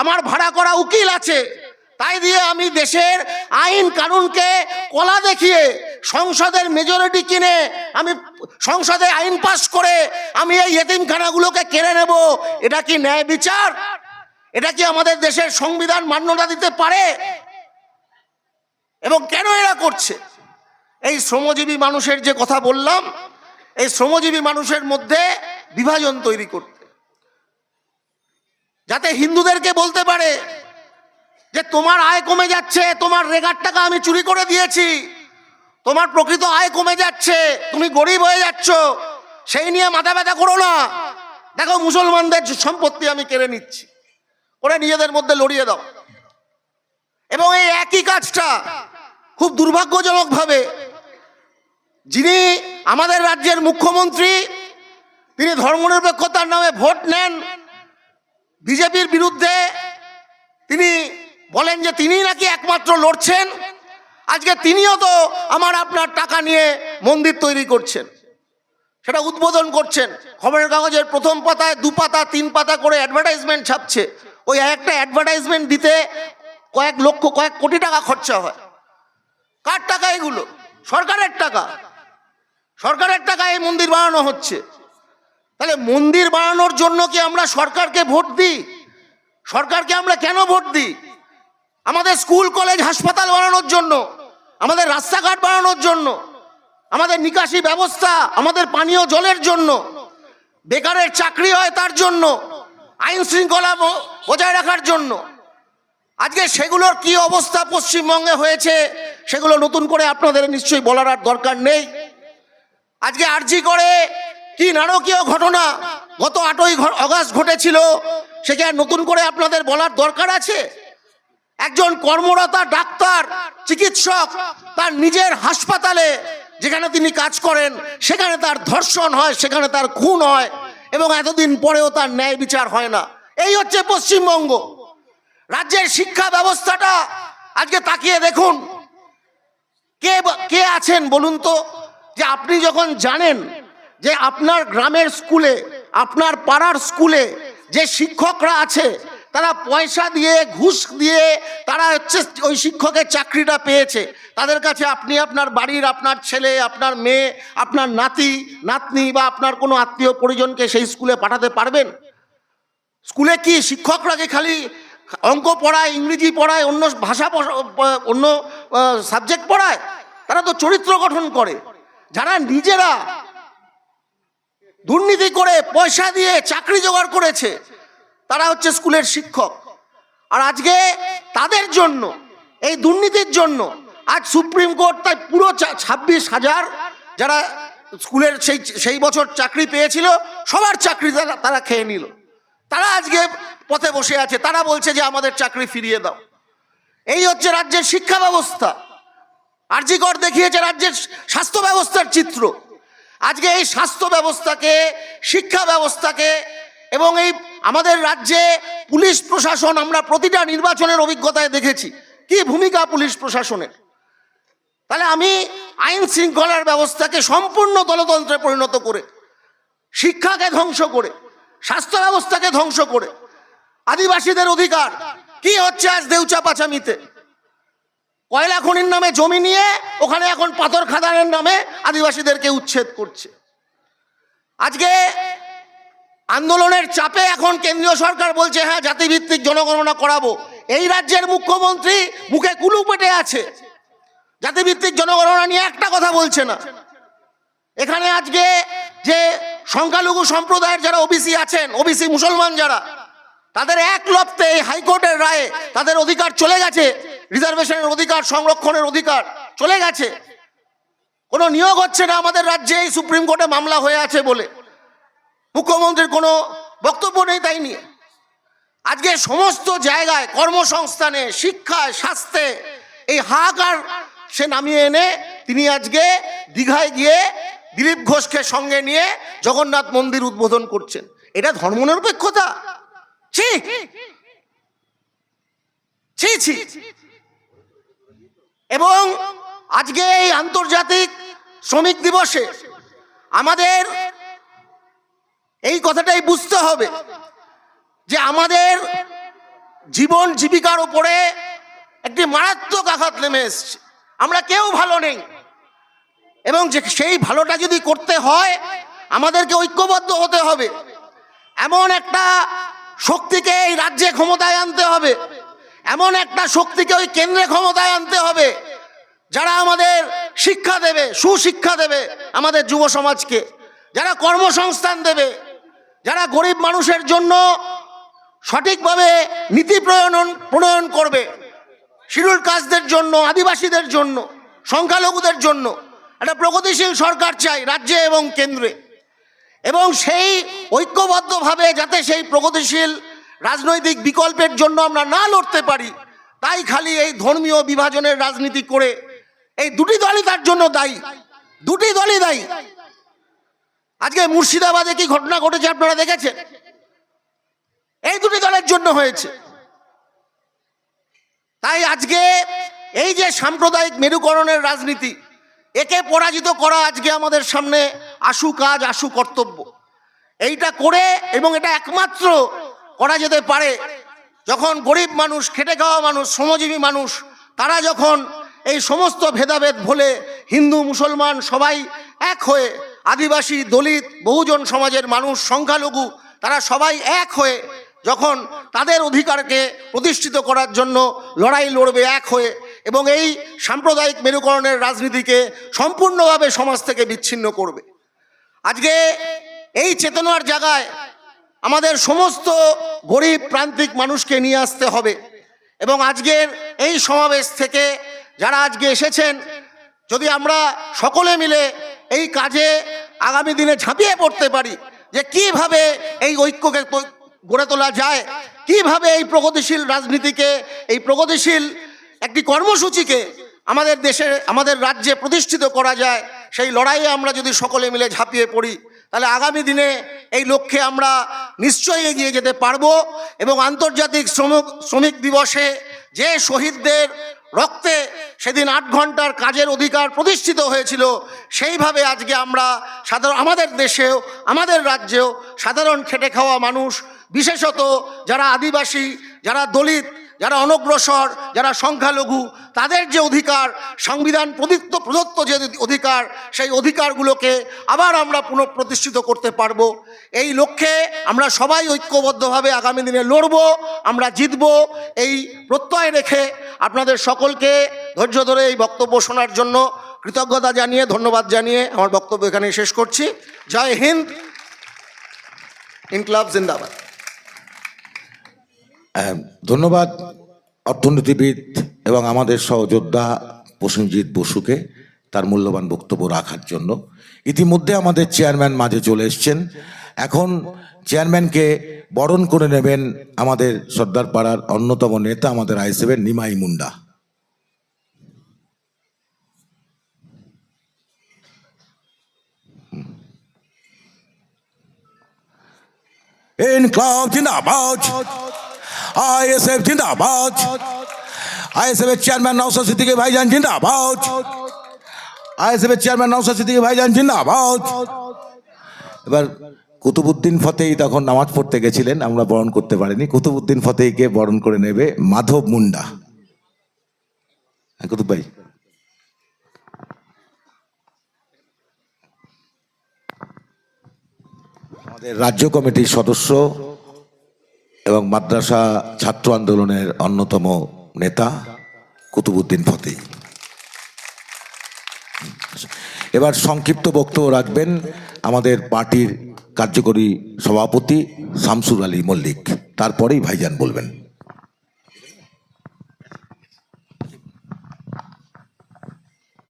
আমার ভাড়া করা উকিল আছে। তাই দিয়ে আমি দেশের আইন কানুনকে কলা দেখিয়ে সংসদের মেজরিটি কিনে আমি সংসদে আইন পাস করে আমি এই এতিমখানাগুলোকে কেড়ে নেব, এটা কি ন্যায় বিচার? এটা কি আমাদের দেশের সংবিধান মান্যতা দিতে পারে? এবং কেন এরা করছে? এই শ্রমজীবী মানুষের যে কথা বললাম, এই শ্রমজীবী মানুষের মধ্যে বিভাজন তৈরি করতে। যাতে হিন্দুদেরকে বলতে পারে যে তোমার আয় কমে যাচ্ছে, তোমার রেগার টাকা আমি চুরি করে দিয়েছি, তোমার প্রকৃত আয় কমে যাচ্ছে, তুমি গরিব হয়ে যাচ্ছ, সেই নিয়ে মাথা ব্যথা করো না। দেখো, মুসলমানদের সম্পত্তি আমি কেড়ে নিচ্ছি করে নিজেদের মধ্যে লড়িয়ে দাও। এবং এই একই কাজটা খুব দুর্ভাগ্যজনকভাবে যিনি আমাদের রাজ্যের মুখ্যমন্ত্রী, তিনি ধর্মনিরপেক্ষতার নামে ভোট নেন বিজেপির বিরুদ্ধে তিনি বলেন যে তিনি নাকি একমাত্র লড়ছেন। আজকে তিনিও তো আমার আপনার টাকা নিয়ে মন্দির তৈরি করছেন। সেটা উদ্বোধন করছেন। খবরের কাগজের প্রথম পাতায় দু পাতা, তিন পাতা করে অ্যাডভার্টাইজমেন্ট ছাপছে। ওই একটা অ্যাডভার্টাইজমেন্ট দিতে কয়েক লক্ষ, কয়েক কোটি টাকা খরচা হয়। কার টাকা এগুলো? সরকারের টাকা। সরকারের টাকা এই মন্দির বানানো হচ্ছে। তাহলে মন্দির বানানোর জন্য কি আমরা সরকারকে ভোট দিই? সরকারকে আমরা কেন ভোট দিই? আমাদের স্কুল, কলেজ, হাসপাতাল বানানোর জন্য, আমাদের রাস্তাঘাট বানানোর জন্য, আমাদের নিকাশি ব্যবস্থা, আমাদের পানীয় জলের জন্য, বেকারের চাকরি হয় তার জন্য, আইন শৃঙ্খলা বজায় রাখার জন্য। আজকে সেগুলোর কি অবস্থা পশ্চিমবঙ্গে হয়েছে, সেগুলো নতুন করে আপনাদের নিশ্চয়ই বলার আর দরকার নেই। আজকে আরজি করে কি নারকীয় ঘটনা? গত আটই অগাস্ট ঘটেছিল। আর নতুন করে আপনাদের বলার দরকার আছে? একজন কর্মরতা ডাক্তার, চিকিৎসক, তার নিজের হাসপাতালে যেখানে তিনি কাজ করেন, সেখানে তার ধর্ষণ হয়, সেখানে তার খুন হয়, এবং এতদিন পরেও তার ন্যায় বিচার হয় না। এই হচ্ছে পশ্চিমবঙ্গ। রাজ্যের শিক্ষা ব্যবস্থাটা আজকে তাকিয়ে দেখুন। কে কে আছেন বলুন তো? যে আপনি যখন জানেন যে আপনার গ্রামের স্কুলে, আপনার পাড়ার স্কুলে যে শিক্ষকরা আছে, তারা পয়সা দিয়ে, ঘুষ দিয়ে তারা হচ্ছে ওই শিক্ষকের চাকরিটা পেয়েছে। তাদের কাছে আপনি আপনার বাড়ির আপনার ছেলে, আপনার মেয়ে, আপনার নাতি, নাতনি বা আপনার কোনো আত্মীয় পরিজনকে সেই স্কুলে পাঠাতে পারবেন? স্কুলে কি শিক্ষকরা যে খালি অঙ্ক পড়ায়, ইংরেজি পড়ায়, অন্য ভাষা অন্য সাবজেক্ট পড়ায়? তারা তো চরিত্র গঠন করে। যারা নিজেরা দুর্নীতি করে পয়সা দিয়ে চাকরি জোগাড় করেছে। তারা হচ্ছে স্কুলের শিক্ষক। আর আজকে তাদের জন্য, এই দুর্নীতির জন্য আজ সুপ্রিম কোর্ট তাই পুরো ছাব্বিশ হাজার যারা স্কুলের সেই সেই বছর চাকরি পেয়েছিল, সবার চাকরি তারা তারা খেয়ে নিল। তারা আজকে পথে বসে আছে, তারা বলছে যে আমাদের চাকরি ফিরিয়ে দাও। এই হচ্ছে রাজ্যের শিক্ষা ব্যবস্থা। আরজিকর দেখিয়েছে রাজ্যের স্বাস্থ্য ব্যবস্থার চিত্র। আজকে এই স্বাস্থ্য ব্যবস্থাকে, শিক্ষা ব্যবস্থাকে এবং এই আমাদের রাজ্যে পুলিশ প্রশাসন, আমরা প্রতিটা নির্বাচনের অভিজ্ঞতায় দেখেছি। কি ভূমিকা পুলিশ প্রশাসনের? তাহলে আমি আইন শৃঙ্খলার ব্যবস্থাকে সম্পূর্ণ দলতন্ত্রে পরিণত করে, শিক্ষাকে ধ্বংস করে, স্বাস্থ্য ব্যবস্থাকে ধ্বংস করে, আদিবাসীদের অধিকার, কি হচ্ছে আজ দেউচা পাচামিতে? কয়লা খনির নামে জমি নিয়ে ওখানে এখন পাথর খাদানের নামে আদিবাসীদেরকে উচ্ছেদ করছে। আজকে আন্দোলনের চাপে এখন কেন্দ্রীয় সরকার বলছে হ্যাঁ জাতিভিত্তিক জনগণনা করাবো। এই রাজ্যের মুখ্যমন্ত্রী মুখে কুলু পেটে আছে। জাতিভিত্তিক জনগণনা নিয়ে একটা কথা বলছে না। এখানে আজকে যে সংখ্যালঘু সম্প্রদায়ের যারা ওবিসি আছেন, ওবিসি মুসলমান যারা, তাদের এক লপ্তে এই হাইকোর্টের রায়ে তাদের অধিকার চলে গেছে। রিজার্ভেশনের অধিকার, সংরক্ষণের অধিকার চলে গেছে। কোনো নিয়োগ হচ্ছে না আমাদের রাজ্যে, এই সুপ্রিম কোর্টে মামলা হয়ে আছে বলে। মুখ্যমন্ত্রীর কোনো বক্তব্য নেই তাই নিয়ে। আজকে সমস্ত জায়গায় কর্মসংস্থানে, শিক্ষায়, স্বাস্থ্যে এই হাহাকার সে নামিয়ে এনে তিনি আজকে দীঘায় গিয়ে দিলীপ ঘোষকে সঙ্গে নিয়ে জগন্নাথ মন্দির উদ্বোধন করছেন। এটা ধর্মনিরপেক্ষতা? ছি! ছি ছি! এবং আজকে এই আন্তর্জাতিক শ্রমিক দিবসে আমাদের এই কথাটাই বুঝতে হবে যে আমাদের জীবন জীবিকার উপরে একটি মারাত্মক আঘাত নেমে এসছে। আমরা কেউ ভালো নেই। এবং যে সেই ভালোটা যদি করতে হয়, আমাদেরকে ঐক্যবদ্ধ হতে হবে। এমন একটা শক্তিকে এই রাজ্যে ক্ষমতায় আনতে হবে। এমন একটা শক্তিকে ওই কেন্দ্রে ক্ষমতায় আনতে হবে, যারা আমাদের শিক্ষা দেবে, সুশিক্ষা দেবে আমাদের যুব সমাজকে, যারা কর্মসংস্থান দেবে, যারা গরিব মানুষের জন্য সঠিকভাবে নীতি প্রণয়ন প্রণয়ন করবে, শিডিউল কাস্টদের জন্য, আদিবাসীদের জন্য, সংখ্যালঘুদের জন্য। একটা প্রগতিশীল সরকার চাই রাজ্যে এবং কেন্দ্রে। এবং সেই ঐক্যবদ্ধভাবে যাতে সেই প্রগতিশীল রাজনৈতিক বিকল্পের জন্য আমরা না লড়তে পারি, তাই খালি এই ধর্মীয় বিভাজনের রাজনীতি করে এই দুটি দলই তার জন্য দায়ী, দুটি দলই দায়ী। আজকে মুর্শিদাবাদে কি ঘটনা ঘটেছে আপনারা দেখেছেন? এই দুটি দলের জন্য হয়েছে। তাই আজকে এই যে সাম্প্রদায়িক মেরুকরণের রাজনীতি, একে পরাজিত করা আজকে আমাদের সামনে আশু কাজ, আশু কর্তব্য। এইটা করে এবং এটা একমাত্র করা যেতে পারে। যখন গরিব মানুষ, খেটে খাওয়া মানুষ, শ্রমজীবী মানুষ, তারা যখন এই সমস্ত ভেদাভেদ ভুলে হিন্দু, মুসলমান সবাই এক হয়ে আদিবাসী, দলিত, বহুজন সমাজের মানুষ, সংখ্যালঘু, তারা সবাই এক হয়ে যখন তাদের অধিকারকে প্রতিষ্ঠিত করার জন্য লড়াই লড়বে এক হয়ে এবং এই সাম্প্রদায়িক মেরুকরণের রাজনীতিকে সম্পূর্ণভাবে সমাজ থেকে বিচ্ছিন্ন করবে। আজকে এই চেতনার জায়গায় আমাদের সমস্ত গরিব প্রান্তিক মানুষকে নিয়ে আসতে হবে। এবং আজকের এই সমাবেশ থেকে যারা আজকে এসেছেন, যদি আমরা সকলে মিলে এই কাজে আগামী দিনে ঝাঁপিয়ে পড়তে পারি যে কীভাবে এই ঐক্যকে গড়ে তোলা যায়, কীভাবে এই প্রগতিশীল রাজনীতিকে, এই প্রগতিশীল একটি কর্মসূচিকে আমাদের দেশে, আমাদের রাজ্যে প্রতিষ্ঠিত করা যায়, সেই লড়াইয়ে আমরা যদি সকলে মিলে ঝাঁপিয়ে পড়ি তাহলে আগামী দিনে এই লক্ষ্যে আমরা নিশ্চয়ই এগিয়ে যেতে পারব এবং আন্তর্জাতিক শ্রমিক শ্রমিক দিবসে যে শহীদদের রক্তে সেদিন আট ঘণ্টার কাজের অধিকার প্রতিষ্ঠিত হয়েছিল, সেইভাবে আজকে আমরা সাধারণ, আমাদের দেশেও, আমাদের রাজ্যেও সাধারণ খেটে খাওয়া মানুষ, বিশেষত যারা আদিবাসী, যারা দলিত যারা অনগ্রসর, যারা সংখ্যালঘু, তাদের যে অধিকার, সংবিধান প্রদত্ত প্রদত্ত যে অধিকার, সেই অধিকারগুলোকে আবার আমরা পুনঃপ্রতিষ্ঠিত করতে পারব। এই লক্ষ্যে আমরা সবাই ঐক্যবদ্ধভাবে আগামী দিনে লড়ব, আমরা জিতব। এই প্রত্যয় রেখে আপনাদের সকলকে ধৈর্য ধরে এই বক্তব্য শোনার জন্য কৃতজ্ঞতা জানিয়ে, ধন্যবাদ জানিয়ে আমার বক্তব্য এখানে শেষ করছি। জয় হিন্দ। ইনকলাব জিন্দাবাদ। ধন্যবাদ অর্থনীতিবিদ এবং আমাদের সহযোদ্ধা প্রসেনজিৎ বসুকে তার মূল্যবান বক্তব্য রাখার জন্য। ইতিমধ্যে আমাদের চেয়ারম্যান মাঝে চলে এসছেন। এখন চেয়ারম্যানকে বরণ করে নেবেন আমাদের সর্দার পাড়ার অন্যতম নেতা আমাদের আইসেবের নিমাই মুন্ডা। In clouds ইনকলাব জিন্দাবাদ। আইএসএফ জিন্দাবাদ। আইএসএফ এর চেয়ারম্যান নওসাদ সিদ্দিকী ভাইজান জিন্দাবাদ। আইএসএফ এর চেয়ারম্যান নওসাদ সিদ্দিকী ভাইজান জিন্দাবাদ। এবার কুতুবুদ্দিন ফতেই তখন নামাজ পড়তে গেছিলেন, আমরা বরণ করতে পারিনি। কুতুবুদ্দিন ফতেইকে বরণ করে নেবে মাধব মুন্ডা। হ্যাঁ কুতুব ভাই। আমাদের রাজ্য কমিটির সদস্য এবং মাদ্রাসা ছাত্র আন্দোলনের অন্যতম নেতা কুতুবুদ্দিন ফতে এবার সংক্ষিপ্ত বক্তব্য রাখবেন আমাদের পার্টির কার্যকরী সভাপতি শামসুর আলী মল্লিক। তারপরেই ভাইজান বলবেন।